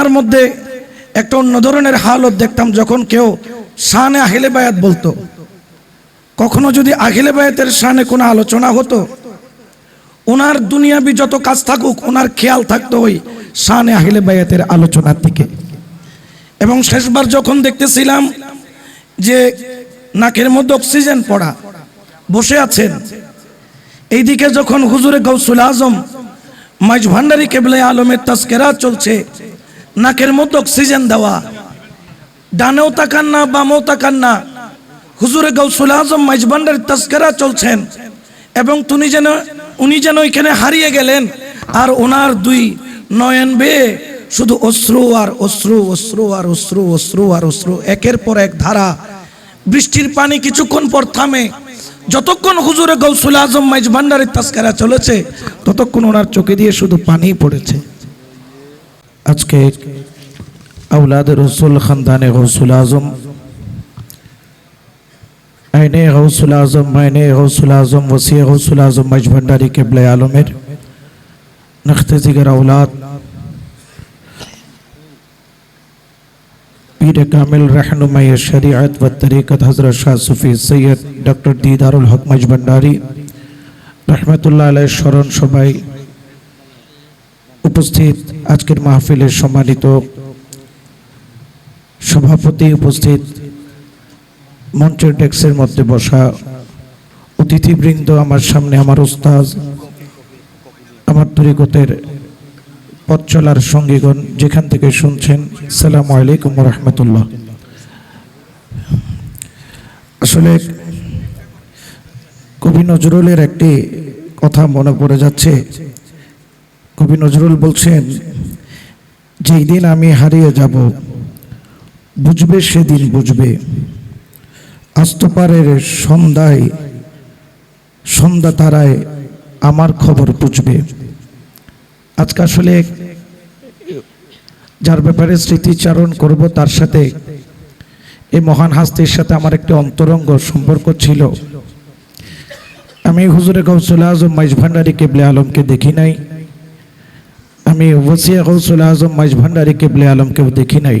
তার মধ্যে একটা অন্য ধরনের হালত দেখতাম যখন কেউ শানে আহিলে বায়াত বলতো। কখনো যদি আহিলে বায়াতের শানে কোনো আলোচনা হতো, ওনার দুনিয়াবি যত কাজ থাকুক, ওনার খেয়াল থাকতো ওই শানে আহিলে বায়াতের আলোচনার দিকে। এবং শেষবার যখন দেখতেছিলাম যে নাকের মধ্যে অক্সিজেন পড়া, বসে আছেন, এইদিকে যখন হুজুরে গৌসুল আজম, মাইজ ভান্ডারি কেবলে আলমের তাস্কেরা চলছে নাকের মতো অক্সিজেন দেওয়া, ডানেও তাকান না, বামেও তাকান না। হুজুরে গৌসুল আজম মাইজ ভান্ডারির তাস্কেরা চলছেন এবং তুমি যেন, উনি যেন এখানে হারিয়ে গেলেন আর ওনার দুই নয়ন বেয়ে শুধু অশ্রু আর অশ্রু অশ্রু আর অশ্রু অশ্রু আর অশ্রু, একের পর এক ধারা। বৃষ্টির পানি কিছুক্ষণ পর থামে। যতক্ষণ হুজুরে গৌসুল আজম মাইজ ভান্ডারের তাস্কারা চলেছে, ততক্ষণ ওনার চোখে দিয়ে শুধু পানিই পড়েছে। اچھ کے اولاد رسول خاندان غوث العظم عین غوث العظم عین غوث العظم وسیع غوث العظم کے بھنڈاری قبل عالم نخت زگر اولاد، پیر کامل رہنمائی شریعت و طریقت حضرت شاہ صفی سید ڈاکٹر دیدار الحق مجبنداری رحمت اللہ علیہ شورن شبائی উপস্থিত আজকের মাহফিলের সম্মানিত সভাপতি উপস্থিত মঞ্চের ডেস্কের মধ্যে বসা অতিথিবৃন্দ, আমার সামনে আমার ওস্তাজ আমার তরিকতের পথ চলার সঙ্গীগণ যেখান থেকে শুনছেন সালাম আলাইকুম রহমতুল্লাহ। আসলে কবি নজরুলের একটি কথা মনে পড়ে যাচ্ছে কবি নজরুল বলছেন, যেই দিন আমি হারিয়ে যাব, বুঝবে সেদিন বুঝবে। আস্তপারের সন্ধ্যায়, সন্ধ্যা তারায় আমার খবর বুঝবে। আজকে আসলে যার ব্যাপারে স্মৃতিচারণ করব তার সাথে এই মহান হাস্তির সাথে আমার একটি অন্তরঙ্গ সম্পর্ক ছিল। আমি হুজুরে গৌসুল আজম মাইজ ভান্ডারি কেবলে আলমকে দেখি নাই। আমি ওসিয়া গৌসুল আজম মাইজ ভান্ডারি কেবলে আলমকেও দেখি নাই।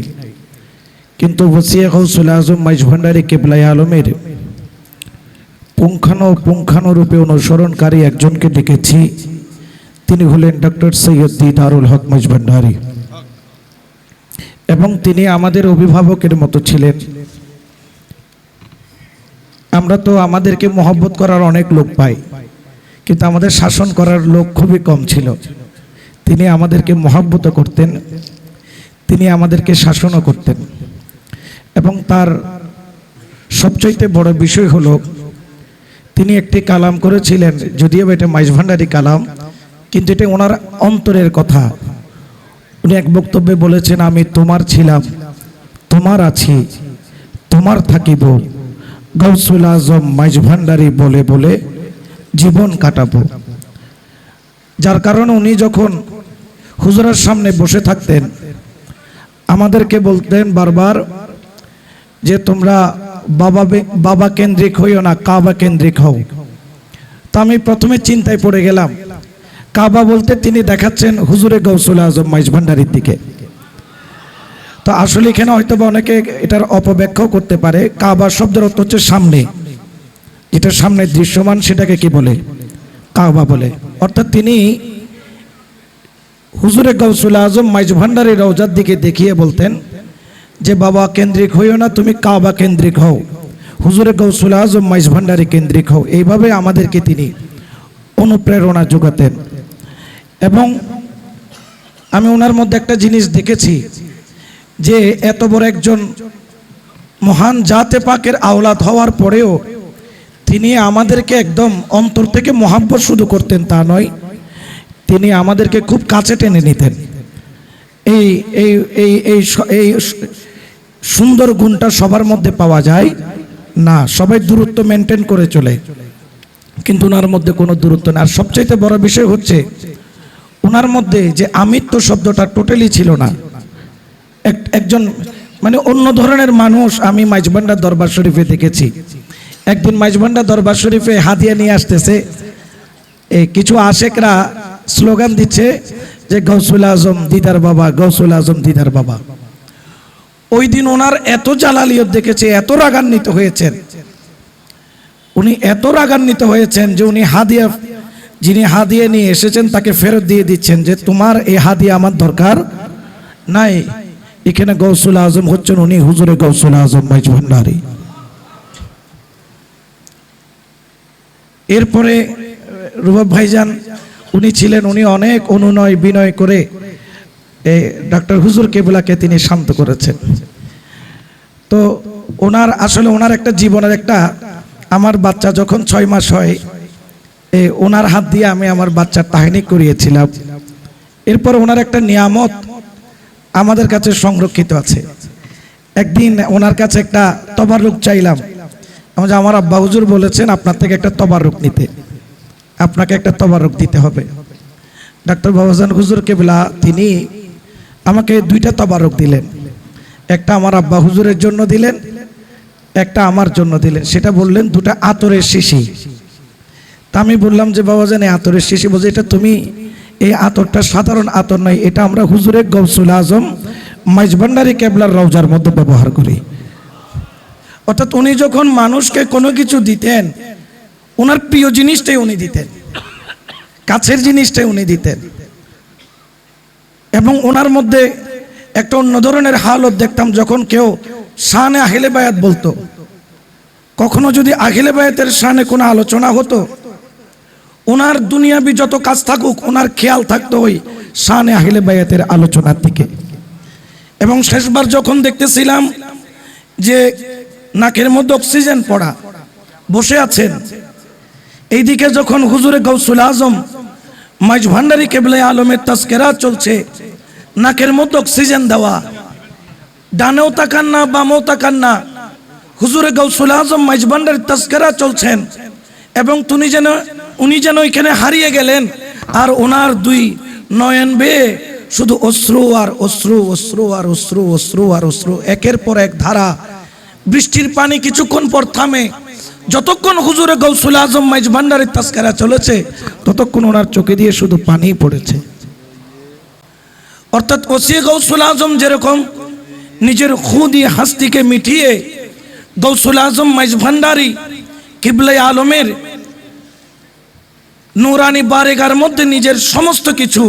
কিন্তু ওসিয়া গৌসুল আজম মাইজ ভান্ডারি কেবলে আলমের পুঙ্খানো পুঙ্খানুরূপে অনুসরণকারী একজনকে দেখেছি। তিনি হলেন ডক্টর সৈয়দ দিদারুল হক মাইজ ভান্ডারি। এবং তিনি আমাদের অভিভাবকের মতো ছিলেন। আমরা তো আমাদেরকে মহব্বত করার অনেক লোক পাই, কিন্তু আমাদের শাসন করার লোক খুবই কম ছিল। তিনি আমাদেরকে মহব্বত করতেন, তিনি আমাদেরকে শাসনও করতেন। এবং তার সবচাইতে বড় বিষয় হলো, তিনি একটি কালাম করেছিলেন, যদিও এটা মাইজ ভান্ডারি কালাম, কিন্তু এটা ওনার অন্তরের কথা। উনি এক বক্তব্যে বলেছেন, আমি তোমার ছিলাম, তোমার আছি, তোমার থাকিব। গৌসুল আজম মাইজ ভান্ডারি বলে বলে জীবন কাটাবো। যার কারণে উনি যখন হুজুরের সামনে বসে থাকতেন। আমাদেরকে বলতেন বারবার যে তোমরা বাবা বাবা কেন্দ্রিক হইও না, কাবা কেন্দ্রিক হও। তো আমি প্রথমে চিন্তায় পড়ে গেলাম। কাবা বলতে তিনি দেখাচ্ছেন হুজুরে গৌসুল আজম মাইজ ভান্ডারির দিকে। তো আসলে এখানে হয়তো বা অনেকে এটার অপব্যাখ্যাও করতে পারে। কাবা শব্দের অর্থ হচ্ছে সামনে। যেটা সামনে দৃশ্যমান সেটাকে কি বলে? কাবা বলে। অর্থাৎ তিনি হুজুরে গৌসুল আজম মাইজ ভান্ডারি রওজার দিকে দেখিয়ে বলতেন যে, বাবা, কেন্দ্রিক হইও না, তুমি কাবা কেন্দ্রিক হও। হুজুরে গৌসুল আজম মাইজ ভান্ডারি কেন্দ্রিক হও। এইভাবে আমাদেরকে তিনি অনুপ্রেরণা যোগাতেন। এবং আমি ওনার মধ্যে একটা জিনিস দেখেছি যে, এত বড় একজন মহান জাতে পাকের আওলাদ হওয়ার পরেও তিনি আমাদেরকে একদম অন্তর থেকে মহাব্বত শুধু করতেন, তা নয়। তিনি আমাদেরকে খুব কাছে টেনে নিতেন। এই এই এই এই এই সুন্দর গুণটা সবার মধ্যে পাওয়া যায়। না, সবাই দূরত্ব মেনটেন করে চলে। কিন্তু ওনার মধ্যে কোনো দূরত্ব নেই। আর সবচাইতে বড় বিষয় হচ্ছে, ওনার মধ্যে যে আমিত্ব শব্দটা টোটালি ছিল না। এক- একজন মানে অন্য ধরনের মানুষ আমি মাইজবান্ডা দরবার শরীফে দেখেছি। একদিন মাইজবান্ডা দরবার শরীফে হাদিয়া নিয়ে আসতেছে। কিছু আশেকরা স্লোগান দিচ্ছে যে গৌসুল আজম দিদার বাবা, গৌসুল আজম দিদার বাবা। ওই দিন ওনার এত জালালিয়ত দেখেছে, এত রাগান্বিত হয়েছেন। উনি এত রাগান্বিত হয়েছেন যে উনি হাদিয়া, যিনি হাদিয়া নিয়ে এসেছেন, তাকে ফেরত দিয়ে দিচ্ছেন যে তোমার এই হাদিয়া আমার দরকার নাই। এখানে গৌসুল আজম হচ্ছেন, উনি হুজুরে গৌসুল আজম মাইজ ভান্ডারী এরপরে রুবাব ভাইজান উনি ছিলেন, উনি অনেক অনুনয় বিনয় করে এই ডক্টর হুজুর কেবলাকে তিনি শান্ত করেছেন। তো ওনার আসলে ওনার একটা জীবনের একটা, আমার বাচ্চা যখন ছয় মাস হয়, এ ওনার হাত দিয়ে আমি আমার বাচ্চার তাহিনী করিয়েছিলাম। এরপর ওনার একটা নিয়ামত আমাদের কাছে সংরক্ষিত আছে। একদিন ওনার কাছে একটা তবার তবারুক চাইলাম। আমার আব্বা হুজুর বলেছেন, আপনার থেকে একটা তবার তবারুক নিতে। আপনাকে একটা তবারক দিতে হবে। ডাক্তার বাবাজান হুজুর কেবলা, তিনি আমাকে দুইটা তবারক দিলেন। একটা আমার আব্বা হুজুরের জন্য দিলেন, একটা আমার জন্য দিলেন। সেটা বললেন দুটা আতরের শিশি। তা আমি বললাম যে, বাবাজান, এই আতরের শিশি বলছে, এটা তুমি, এই আতরটা সাধারণ আতর নয়, এটা আমরা হুজুরের গৌসুল আজম মাইজভান্ডারি কেবলার রওজার মধ্যে ব্যবহার করি। অর্থাৎ উনি যখন মানুষকে কোনো কিছু দিতেন ওনার প্রিয় জিনিসটাই উনি দিতেন। কাছের জিনিসটাই উনি দিতেন। এবং ওনার মধ্যে একটা অন্য ধরনের হালত দেখতাম যখন কেউ শানে আহিলে বায়াত বলতো। কখনো যদি আহিলে বায়াতের শানে কোনো আলোচনা হতো ওনার দুনিয়াবি যত কাজ থাকুক ওনার খেয়াল থাকতো ওই শানে আহিলে বায়াতের আলোচনার দিকে। এবং শেষবার যখন দেখতেছিলাম যে নাকের মধ্যে অক্সিজেন পড়া, বসে আছেন এইদিকে যখন হুজুরে গৌসুল আজম মাইজ ভান্ডারি কেবলে আলমের তাস্কেরা চলছে, নাকের মতো অক্সিজেন দেওয়া, ডানেও তাকান না, বামেও তাকান না, হুজুরে গৌসুল আজম মাইজ ভান্ডারির তাস্কেরা চলছেন এবং তুমি যেন, উনি যেন ওইখানে হারিয়ে গেলেন আর ওনার দুই নয়ন বেয়ে শুধু অশ্রু আর অশ্রু অশ্রু আর অশ্রু অশ্রু আর অশ্রু, একের পর এক ধারা, বৃষ্টির পানি কিছুক্ষণ পর থামে যতক্ষণ হুজুরে গৌসুল আজম মাইজ ভান্ডারের তাস্কারা চলেছে, ততক্ষণ ওনার চোখে দিয়ে শুধু পানি পড়েছে। অর্থাৎ ওসি গৌসুল আজম যেরকম নিজের খু দিয়ে হাস্তিকে মিটিয়ে গৌসুল আজম মাইজ ভান্ডারি কিবলাই আলমের নুরানি বারেগার মধ্যে নিজের সমস্ত কিছু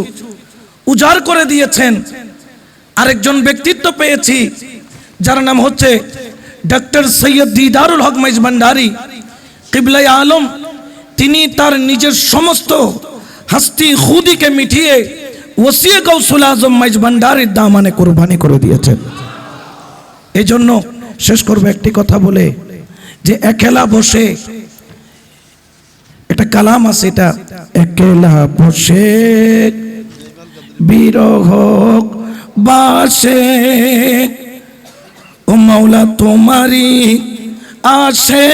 উজাড় করে দিয়েছেন। আরেকজন ব্যক্তিত্ব পেয়েছি, যার নাম হচ্ছে ডক্টর সৈয়দ দিদারুল হক মাইজ ভান্ডারি। কিবলাই আলম, তিনি তার নিজের সমস্ত হাস্তি খুদিকে মিটিয়ে ওসিয়ে গৌসুল আজম মাইজ ভান্ডারির দামানে কোরবানি করে দিয়েছেন। এই জন্য শেষ করব একটি কথা বলে যে একেলা বসে এটা কালাম আছে এটা, একেলা বসে বিরহ বাসে। ও মাওলা তোমারি আসে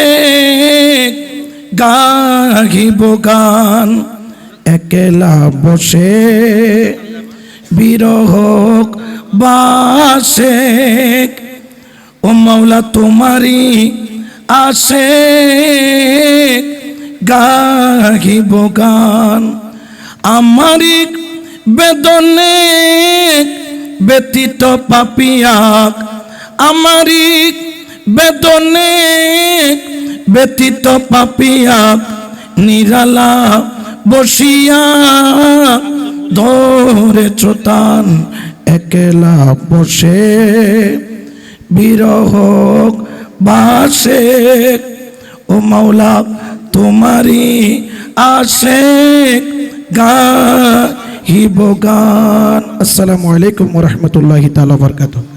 গাহিব গান, একেলা বসে বিরহ বাসে। ও মাওলা তোমারি আসে গাহিব গান আমারি বেদনে ব্যতীত পাপিয়াক আমারি বেদনে ব্যতীত পাপিয়া নিরালা বসিয়া ধরে চোতান একলা বসে বিরহ বাসে। ও মাওলা তোমারি আসে গাহিব গান। আসসালামু আলাইকুম রহমতুল্লাহ তালা বরকাতুহ।